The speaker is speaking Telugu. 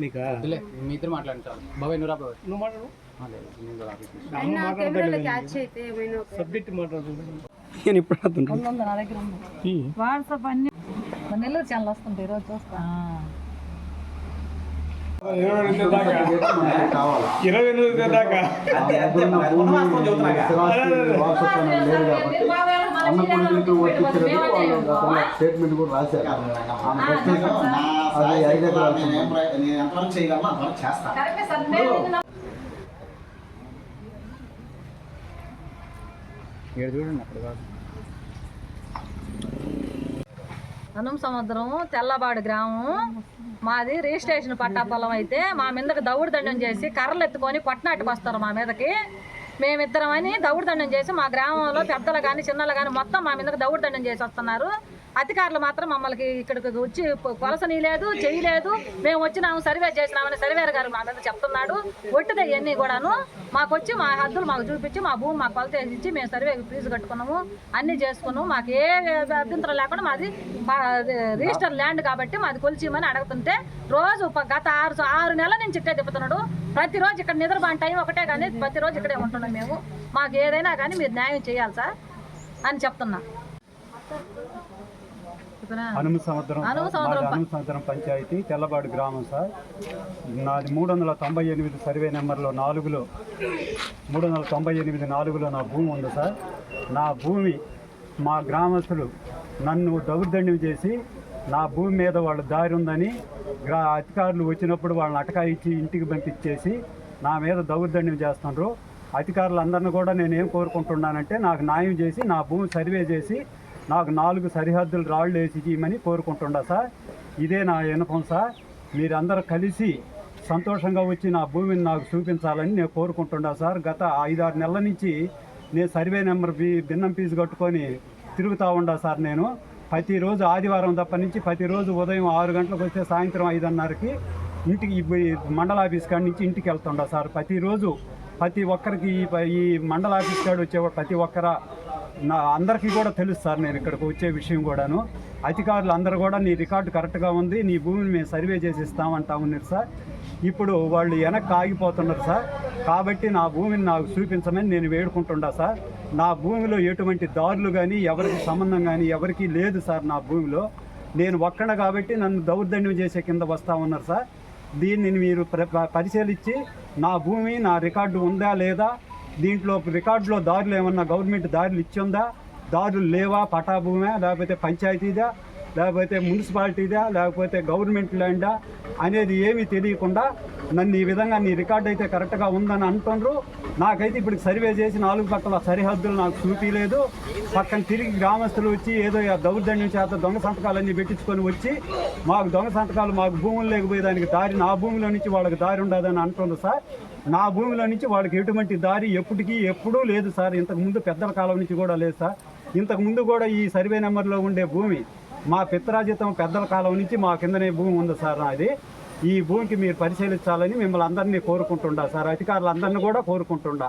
నీకా? లే, మీ ఇద్దరు మాట్లాడండి చాలు. బాబాయ్ నువ్వు రా బాబాయ్. నువ్వు మాట్లాడు. ఆ, లేదు, నేను కూడా ఆఫీస్ నుంచి. అమ్మ మాట్లాడతాడు సబ్జెక్ట్ మాట్లాడుతుంది నేను ఇప్పుడు అడుగుతుంటాను ఉంది నా దగ్గర ఉంది. వాట్సాప్ అన్ని మన నెల్లూరు ఛానల్ వస్తుంటాయి రోజు చూస్తా. ఇరవై ఎనిమిది దాకా. స్టేట్మెంట్ కూడా రాశారు. ఆమె వచ్చేసి అది ఐదు ఎకరాలు నేను ఎంతవరకు చేయగలను అంతవరకు చేస్తాను ఇక్కడ చూడండి అక్కడ కాదు. హనుమ సముద్రం తెల్లబాడు గ్రామం. మాది రిజిస్ట్రేషన్ పట్టా పొలం అయితే మా మీదకి దౌడు దండం చేసి కర్రలు ఎత్తుకొని కొట్టనాటికి వస్తారు మా మీదకి. మేమిద్దరం అని దౌడు దండం చేసి మా గ్రామంలో పెద్దలు కానీ చిన్నలు కానీ మొత్తం మా మీదకి దౌడు దండం చేసి వస్తున్నారు. అధికారులు మాత్రం మమ్మల్ని ఇక్కడికి వచ్చి కొలసని లేదు. చేయలేదు మేము వచ్చినాము సర్వే చేసినామని సర్వేర్ గారు మా మీద చెప్తున్నాడు. ఒట్టిదే ఇవన్నీ కూడాను. మాకు వచ్చి మా హద్దులు మాకు చూపించి మా భూమి మాకు కొలత ఇచ్చి మేము సర్వే ఫీజు కట్టుకున్నాము. అన్నీ చేసుకున్నాము. మాకు ఏ అభ్యంతరం లేకుండా మాది రిజిస్టర్ ల్యాండ్ కాబట్టి మాది కొలిచిమని అడుగుతుంటే రోజు గత ఆరు ఆరు నెలల నుంచి ఇట్టే తిప్పుతున్నాడు. ప్రతిరోజు ఇక్కడ నిద్రబాన్ టైం ఒకటే కానీ ప్రతిరోజు ఇక్కడే ఉంటున్నాం మేము. మాకు ఏదైనా కానీ మీరు న్యాయం చేయాలి సార్ అని చెప్తున్నా. చెప్పనా? హనుమ సముద్రం హనుమ సార్. సముద్రం మాది హనుమ సముద్రం పంచాయతీ తెల్లబాడు గ్రామం సార్ నాది మూడు వందల తొంభై ఎనిమిది సర్వే నెంబర్లో నాలుగులో మూడు వందల తొంభై ఎనిమిది నాలుగులో నా భూమి ఉంది సార్ నా భూమి మా గ్రామస్తులు నన్ను దౌర్జన్యం చేసి నా భూమి మీద వాళ్ళ దారి ఉందని గ్రా అధికారులు వచ్చినప్పుడు వాళ్ళని అటకాయించి ఇంటికి పంపించేసి నా మీద దౌర్జన్యం చేస్తున్నారు అధికారులందరిని కూడా నేను కోరుకుంటున్నానంటే నాకు న్యాయం చేసి నా భూమి సర్వే చేసి నాకు నాలుగు సరిహద్దులు రాళ్ళు వేసి ఇవ్వమని కోరుకుంటుండా సార్. ఇదే నా వినపం సార్. మీరందరూ కలిసి సంతోషంగా వచ్చి నా భూమిని నాకు చూపించాలని నేను కోరుకుంటుండా సార్. గత ఐదారు నెలల నుంచి నేను సర్వే నెంబర్ బి భిన్నం ఫీజు కట్టుకొని తిరుగుతూ ఉండా సార్ నేను. ప్రతిరోజు ఆదివారం తప్ప నుంచి ప్రతిరోజు ఉదయం ఆరు గంటలకు వస్తే సాయంత్రం ఐదున్నరకి ఇంటికి మండల ఆఫీస్ కాడి నుంచి ఇంటికి వెళ్తుండా సార్. ప్రతిరోజు ప్రతి ఒక్కరికి ఈ ఈ మండల ఆఫీస్ కాడ వచ్చే ప్రతి ఒక్కర నా అందరికీ కూడా తెలుసు సార్ నేను ఇక్కడికి వచ్చే విషయం కూడాను. అధికారులు అందరూ కూడా నీ రికార్డు కరెక్ట్గా ఉంది నీ భూమిని మేము సర్వే చేసి ఇస్తామంటా ఉన్నారు సార్. ఇప్పుడు వాళ్ళు వెనక్కి ఆగిపోతున్నారు సార్. కాబట్టి నా భూమిని నాకు చూపించమని నేను వేడుకుంటుండా సార్. నా భూమిలో ఎటువంటి దారులు కానీ ఎవరికి సంబంధం కానీ ఎవరికీ లేదు సార్ నా భూమిలో. నేను ఒక్కడ కాబట్టి నన్ను దౌర్జన్యం చేసే కింద వస్తా ఉన్నారు సార్. దీన్ని మీరు ప్ర- పరిశీలించి నా భూమి నా రికార్డు ఉందా లేదా దీంట్లో రికార్డులో దారులు ఏమన్నా గవర్నమెంట్ దారులు ఇచ్చిందా దారులు లేవా? పటాభూమే? లేకపోతే పంచాయతీదా? లేకపోతే మున్సిపాలిటీదా? లేకపోతే గవర్నమెంట్ ల్యాండా? అనేది ఏమీ తెలియకుండా నన్ను ఈ విధంగా నీ రికార్డు అయితే కరెక్ట్గా ఉందని అంటుండ్రు. నాకైతే ఇప్పుడు సర్వే చేసి నాలుగు పక్కల సరిహద్దులు నాకు చూపించలేదు పక్కన తిరిగి గ్రామస్తులు వచ్చి ఏదో ఆ దౌర్జన్యం చేత దొంగ సంతకాలన్నీ పెట్టించుకొని వచ్చి మాకు దొంగ సంతకాలు మాకు భూములు లేకపోయేదానికి దారి నా భూమిలో నుంచి వాళ్ళకి దారి ఉండదని అంటుండ్రు సార్. నా భూమిలో నుంచి వాళ్ళకి ఎటువంటి దారి ఎప్పటికీ ఎప్పుడూ లేదు సార్. ఇంతకుముందు పెద్దల కాలం నుంచి కూడా లేదు సార్. ఇంతకుముందు కూడా ఈ సర్వే నెంబర్లో ఉండే భూమి మా పిత్రాజితం పెద్దల కాలం నుంచి మా కిందనే భూమి ఉంది సార్ నాది. ఈ భూమికి మీరు పరిశీలించాలని మిమ్మల్ని అందరినీ కోరుకుంటుండా సార్. అధికారులందరినీ కూడా కోరుకుంటుండా.